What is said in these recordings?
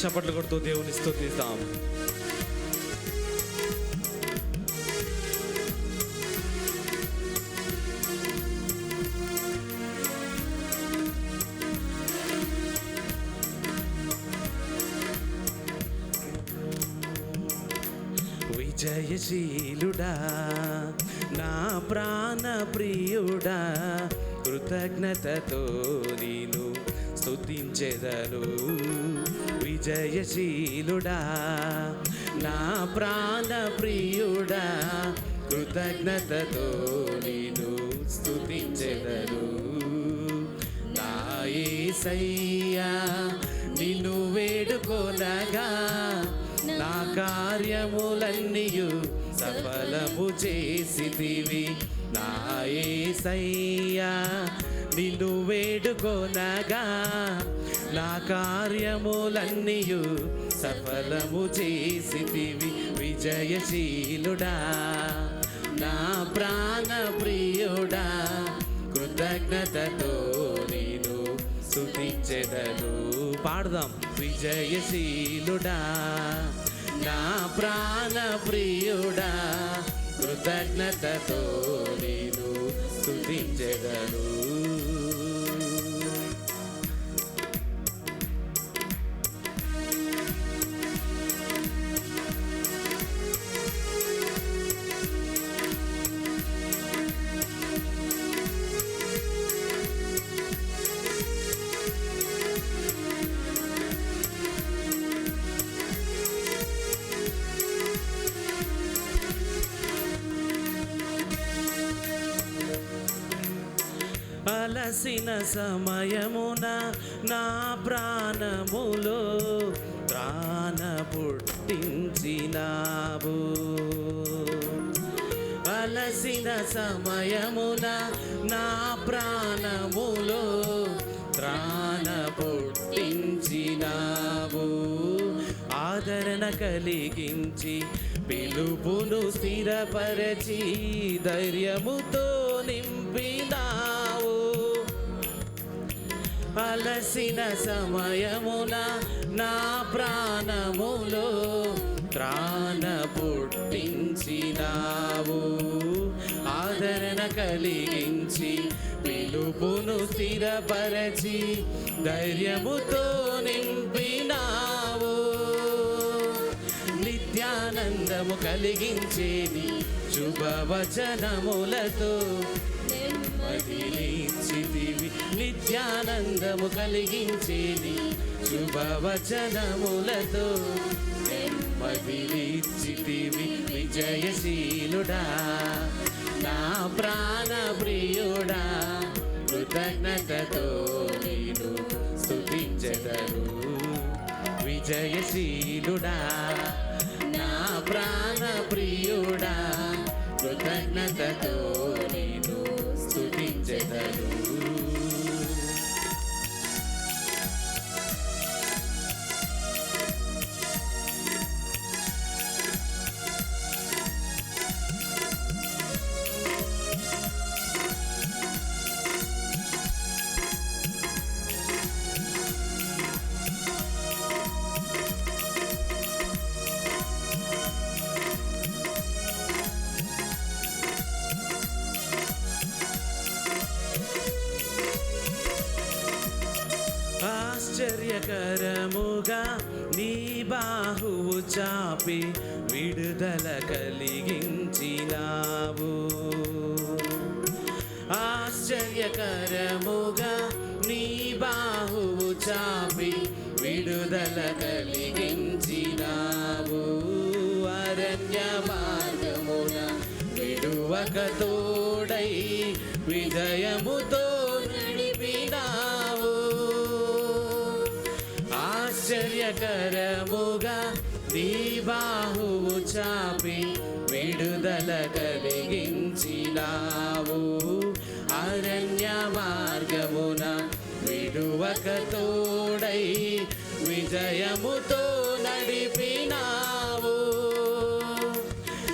చప్పట్లు కొడుతూ దేవుని స్థుతిస్తాం విజయశీలుడా నా ప్రాణ ప్రియుడా కృతజ్ఞతతో నేను స్తుతించెదను విజయశీలుడా నా ప్రాణ ప్రియుడా కృతజ్ఞతతో నేను స్తుతించెదను నా యేసయ్యా నిన్ను వేడుకోనగా నా కార్యములన్నీయు సఫలము చేసితివి. నా యేసయ్యా నిన్ను వేడుకొనగా నా కార్యములన్నీయు సఫలము చేసితివి విజయశీలుడా. నా ప్రాణ ప్రియుడా కృతజ్ఞతతో నేను స్తుతించెదను. పాడదాం. విజయశీలుడా నా ప్రాణ ప్రియుడా కృతజ్ఞతతో నేను స్తుతించెదను. అలసిన సమయమున నా ప్రాణములో ప్రాణ పుట్టించినావు అలసిన సమయమున నా ప్రాణములో ప్రాణ పుట్టించినావు ఆదరణ కలిగించి పిలుపును స్థిరపరచి ధైర్యముతో నింపినా అలసిన సమయమున నా ప్రాణములో త్రాణ పుట్టించినావు. ఆదరణ కలిగించి పిలుపును స్థిరపరచి ధైర్యముతో నింపినావు. నిత్యానందము కలిగించేది శుభవచనములతో నెమ్మదినిచ్చితివి నిత్యానందము కలిగించేది శుభవచనములతో. నెమ్మదినిచ్చితివి విజయశీలుడా నా ప్రాణ ప్రియుడా కృతజ్ఞతతో నేను స్తుతించెదను. విజయశీలుడా నా ప్రాణ ప్రియుడా కృతజ్ఞతతో నేను Sit there. ఆశ్చర్యకరముగా నీ బాహువు చాపి విడుదల కలిగించినావు. ఆశ్చర్యకరముగా నీ బాహువు చాపి విడుదల కలిగించినావు. అరణ్య మార్గమున విడువక తోడై విజయముతో నడిపినా ఆశ్చర్యకరముగా నీ బాహువు చాపి విడుదల కలిగించినావు. అరణ్య మార్గమున విడువక తోడై విజయముతో నడిపినావు.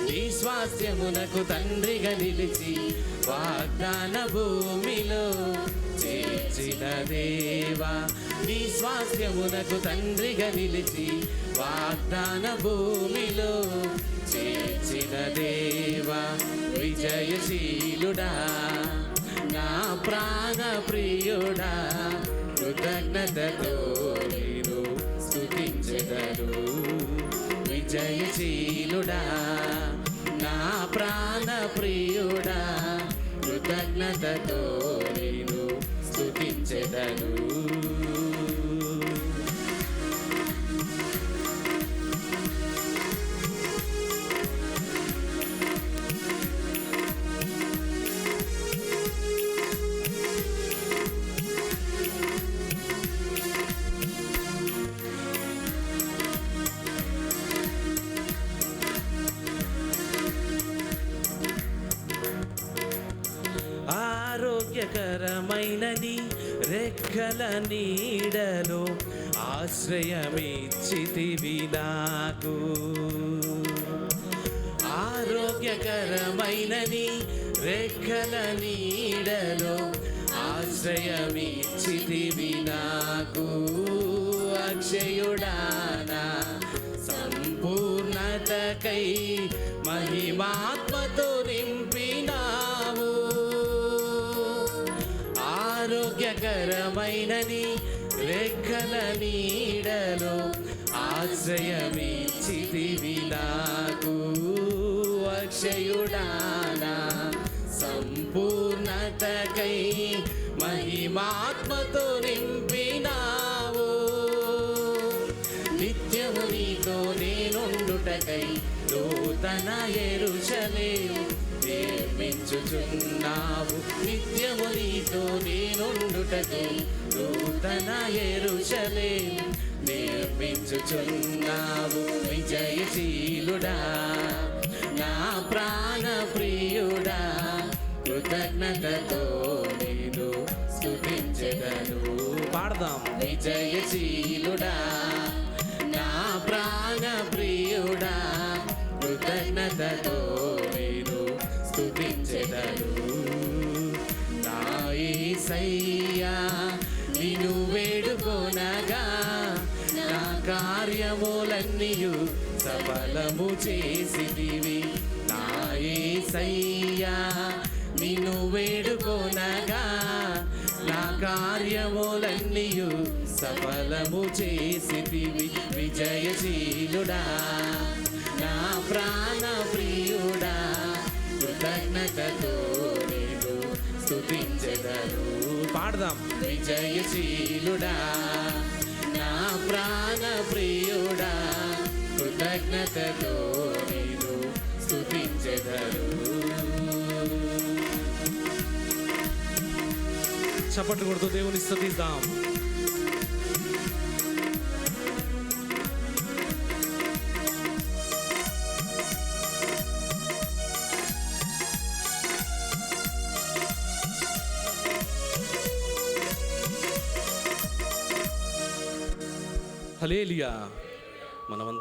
నీ స్వాస్థ్యమునకు తండ్రిగా నిలిచి వాగ్దాన భూమిలో చేర్చిన దేవా నీ స్వాస్థ్యమునకు తండ్రిగా నిలిచి వాగ్దాన భూమిలో చేర్చిన దేవా విజయశీలుడా నా ప్రాణ ప్రియుడా కృతజ్ఞతతో నేను స్తుతించెదను. విజయశీలుడా నా ప్రాణ ప్రియుడా కృతజ్ఞతతో నేను స్తుతించెదను. రెక్కల నీడలో ఆశ్రయమిచ్చితివి నాకు. ఆరోగ్యకరమైన నీ రెక్కల నీడలో ఆశ్రయమిచ్చితివి నాకు. అక్షయుడానా సంపూర్ణతకై మహిమాత్మతో నింపినావు ఆరోగ్యకరమైనని రెక్కల నీడలో ఆశ్రయమిచ్చితివి నాకు అక్షయుడానా సంపూర్ణతకై మహిమాత్మతో నింపినావు. నిత్యము నీతో నేనుండుటకై నూతన ఎరు నిర్మించుచున్నావు నిత్యము నీతో నేనుండుటకై నూతన ఎరుషలే నిర్మించుచున్నావు. విజయశీలుడా నా ప్రాణ ప్రియుడా కృతజ్ఞతతో నేను స్తుతించెదను. పాడదాం. విజయశీలుడా నా ప్రాణ ప్రియుడా కృతజ్ఞతతో యేసయ్యా నిన్ను వేడుకొనగా నా కార్యములన్నీయు సఫలము చేసిదివి నా యేసయ్యా నిన్ను వేడుకొనగా నా కార్యములన్నీయు సఫలము చేసిదివి విజయశీలుడా నా ప్రాణ ప్రియుడా కృతజ్ఞతతో స్తుతించెదను పాడదాం. విజయశీలుడా నా ప్రాణ ప్రియుడా కృతజ్ఞతతో నేను స్తుతించెదను చప్పట్లు కొడుతూ దేవుని స్థుతిద్దాం హలేలియా మనమందరం